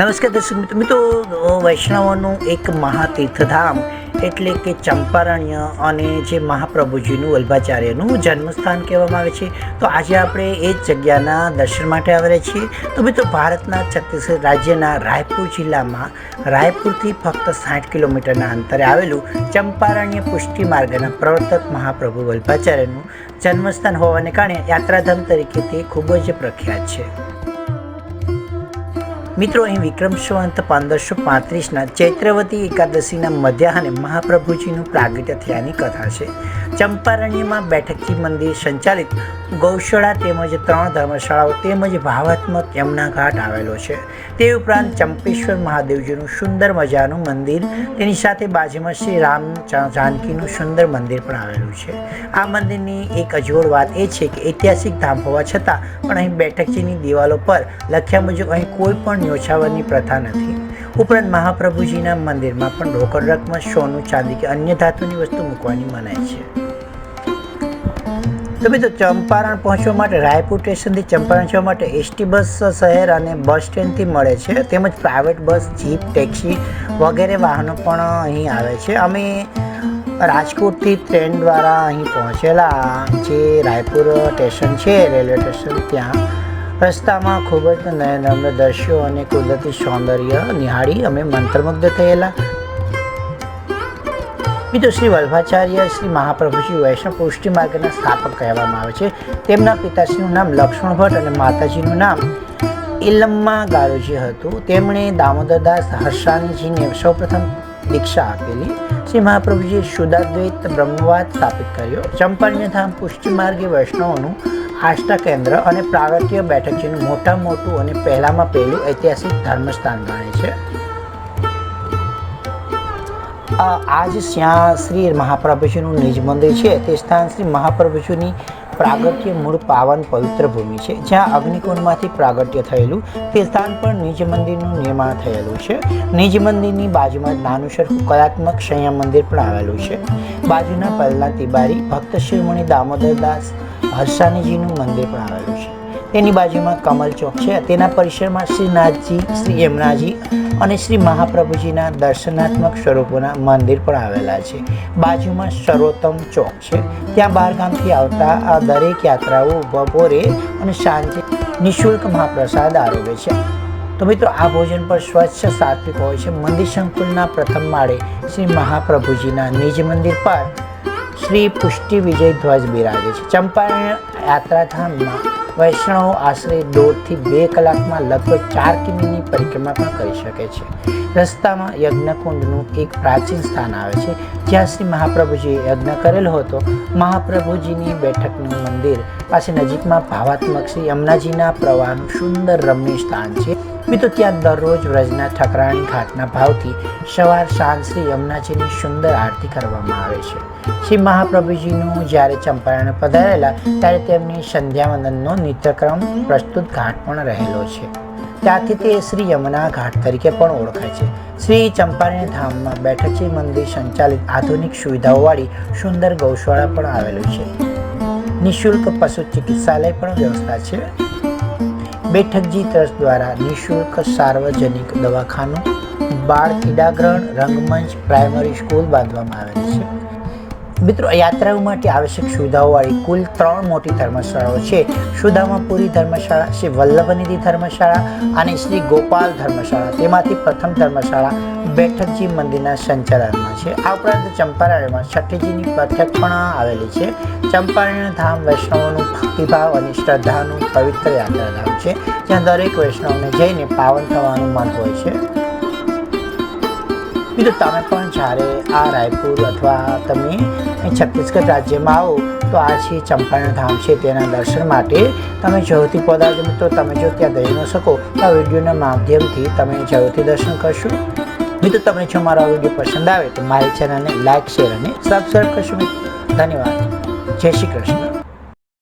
નમસ્કાર દર્શક મિત્રો વૈષ્ણવોનું એક મહાતીર્થધામ એટલે કે ચંપારણ્ય અને જે મહાપ્રભુજીનું વલ્ભાચાર્યનું જન્મસ્થાન કહેવામાં આવે છે. તો આજે આપણે એ જ જગ્યાના દર્શન માટે આવ્યા છીએ. તો મિત્રો, ભારતના છત્તીસગઢ રાજ્યના રાયપુર જિલ્લામાં રાયપુરથી ફક્ત સાઠ કિલોમીટરના અંતરે આવેલું ચંપારણ્ય પુષ્ટિ માર્ગના પ્રવર્તક મહાપ્રભુ વલ્ભાચાર્યનું જન્મસ્થાન હોવાને કારણે યાત્રાધામ તરીકે તે ખૂબ જ પ્રખ્યાત છે. મિત્રો અહીં વિક્રમ સંવંત પંદરસો પાંત્રીસના ચૈત્રવતી એકાદશીના મધ્યાહને મહાપ્રભુજીનું પ્રાગટ્ય થયાની કથા છે. ચંપારણ્યમાં બેઠકજી મંદિર સંચાલિત. ગૌશાળા તેમજ ત્રણ ધર્મશાળાઓ તેમજ ભાવાત્મક યમુના ઘાટ આવેલો છે. તે ઉપરાંત ચંપેશ્વર મહાદેવજીનું સુંદર મજાનું મંદિર, તેની સાથે બાજુમાં શ્રી રામ જાનકીનું સુંદર મંદિર પણ આવેલું છે. આ મંદિરની એક અજોડ વાત એ છે કે ઐતિહાસિક ધામ હોવા છતાં પણ અહીં બેઠકજીની દિવાલો પર લખ્યા મુજબ અહીં કોઈ પણ ન્યોછાવરની પ્રથા નથી. ઉપરાંત મહાપ્રભુજીના મંદિરમાં પણ રોકડ રકમ સોનું, ચાંદી કે અન્ય ધાતુની વસ્તુ મૂકવાની મનાય છે. તો મિત્રો ચંપારણ પહોંચવા માટે, રાયપુર સ્ટેશનથી ચંપારણ જવા માટે એસટી બસ શહેર અને બસ સ્ટેન્ડથી મળે છે. તેમજ પ્રાઇવેટ બસ, જીપ, ટેક્સી વગેરે વાહનો પણ અહીં આવે છે. અમે રાજકોટથી ટ્રેન દ્વારા અહીં પહોંચેલા જે રાયપુર સ્ટેશન છે, રેલવે સ્ટેશન ત્યાં રસ્તામાં ખૂબ જ નયનરમ્ય દ્રશ્યો અને કુદરતી સૌંદર્ય નિહાળી અમે મંત્રમુગ્ધ થયેલા. બીજો શ્રી વલ્ભાચાર્ય, શ્રી મહાપ્રભુજી વૈષ્ણવ પુષ્ટિ માર્ગના સ્થાપક કહેવામાં આવે છે. તેમના પિતાશ્રીનું નામ લક્ષ્મણ ભટ્ટ અને માતાજીનું નામ ઇલમ્મા ગારુજી હતું. તેમણે દામોદરદાસ હર્ષાનજીને સૌપ્રથમ દીક્ષા આપેલી. શ્રી મહાપ્રભુજીએ શુદ્ધાદ્વૈત બ્રહ્મવાદ સ્થાપિત કર્યો. ચંપારણ્ય ધામ પુષ્ટિ માર્ગે વૈષ્ણવોનું આસ્થા કેન્દ્ર અને પ્રાગટ્ય બેઠકજીનું મોટા મોટું અને પહેલામાં પહેલું ઐતિહાસિક ધર્મસ્થાન ગણે છે. આજ જ્યાં શ્રી મહાપ્રભુજીનું નિજ મંદિર છે. તે સ્થાન શ્રી મહાપ્રભુજીની પ્રાગટ્ય મૂળ પાવન પવિત્ર ભૂમિ છે. જ્યાં અગ્નિકુંડમાંથી પ્રાગટ્ય થયેલું તે સ્થાન પર નિજ મંદિરનું નિર્માણ થયેલું છે. નિજ મંદિરની બાજુમાં નાનુસર કલાત્મક સંયમ મંદિર પણ આવેલું છે. બાજુના પહેલા તિબારી, ભક્ત શિરોમણી દામોદરદાસ હર્ષાનીજીનું મંદિર પણ આવેલું છે. તેની બાજુમાં કમલ ચોક છે. તેના પરિસરમાં શ્રીનાથજી, શ્રી યમુનાજી અને શ્રી મહાપ્રભુજીના દર્શનાત્મક સ્વરૂપોના મંદિર પણ આવેલા છે. બાજુમાં સર્વોત્તમ ચોક છે. ત્યાં બહારગામથી આવતા આ દરેક યાત્રાઓ બપોરે અને સાંજે નિઃશુલ્ક મહાપ્રસાદ આરોગે છે. તો મિત્રો, આ ભોજન પર સ્વચ્છ, સાત્વિક હોય છે. મંદિર સંકુલના પ્રથમ માળે શ્રી મહાપ્રભુજીના નિજ મંદિર પર શ્રી પુષ્ટિ વિજય ધ્વજ બિરાજે છે. ચંપારણ યાત્રાધામમાં વૈષ્ણવો આશરે દોઢથી બે કલાકમાં લગભગ ચાર કિમીની પરિક્રમા પણ કરી શકે છે. રસ્તામાં યજ્ઞકુંડનું એક પ્રાચીન સ્થાન આવે છે, જ્યાં શ્રી મહાપ્રભુજીએ યજ્ઞ કરેલો હતો. મહાપ્રભુજીની બેઠકનું મંદિર પાસે નજીકમાં ભાવાત્મક શ્રી યમુનાજીના પ્રવાહનું સુંદર રમણીય સ્થાન છે. મિત્રો, ત્યાં દરરોજ વ્રજના ઠકરાણી ઘાટના ભાવથી સવાર સાંજ શ્રી યમુનાજીની સુંદર આરતી કરવામાં આવે છે. શ્રી મહાપ્રભુજીનું જ્યારે ચંપારણ પધારેલા, ત્યારે તેમની સંધ્યાવંદનનો નિત્યક્રમ પ્રસ્તુત ઘાટ પણ રહેલો છે. ત્યાંથી તે શ્રી યમુના ઘાટ તરીકે પણ ઓળખાય છે. શ્રી ચંપારણ ધામમાં બેઠકજી મંદિર સંચાલિત આધુનિક સુવિધાઓવાળી સુંદર ગૌશાળા પણ આવેલું છે. નિઃશુલ્ક પશુ ચિકિત્સાલય પણ વ્યવસ્થા છે. બેઠકજી ટ્રસ્ટ દ્વારા નિઃશુલ્ક સાર્વજનિક દવાખાનું, બાળ ક્રીડાગ્રહણ, રંગમંચ, પ્રાઇમરી સ્કૂલ બાંધવામાં આવેલી છે. મિત્રો યાત્રાઓ માટે આવશ્યક સુવિધાઓવાળી કુલ ત્રણ મોટી ધર્મશાળાઓ છે. સુદામાપુરી ધર્મશાળા, શ્રી વલ્લભનિધિ ધર્મશાળા અને શ્રી ગોપાલ ધર્મશાળા. તેમાંથી પ્રથમ ધર્મશાળા બેઠકજી મંદિરના સંચાલનમાં છે. આ ઉપરાંત ચંપારણમાં છઠ્ઠીજીની બેઠક પણ આવેલી છે. ચંપારણ ધામ વૈષ્ણવોનું ભક્તિભાવ અને શ્રદ્ધાનું પવિત્ર યાત્રાધામ છે, જ્યાં દરેક વૈષ્ણવને જઈને પાવન થવાનું મન હોય છે. તમે પણ જ્યારે આ રાયપુર અથવા તમે છત્તીસગઢ રાજ્યમાં આવો, તો આ છે ચંપારણ ધામ છે તેના દર્શન માટે. તમે જરૂરથી પધારજો મિત્રો, તમે જો ત્યાં જઈ ન શકો, તો આ વિડીયોના માધ્યમથી તમે જરૂરથી દર્શન કરશો. મિત્રો, તમને જો મારો વીડિયો પસંદ આવે, તો મારી ચેનલને લાઇક શેર અને સબસ્ક્રાઈબ કરશો ધન્યવાદ. જય શ્રી કૃષ્ણ.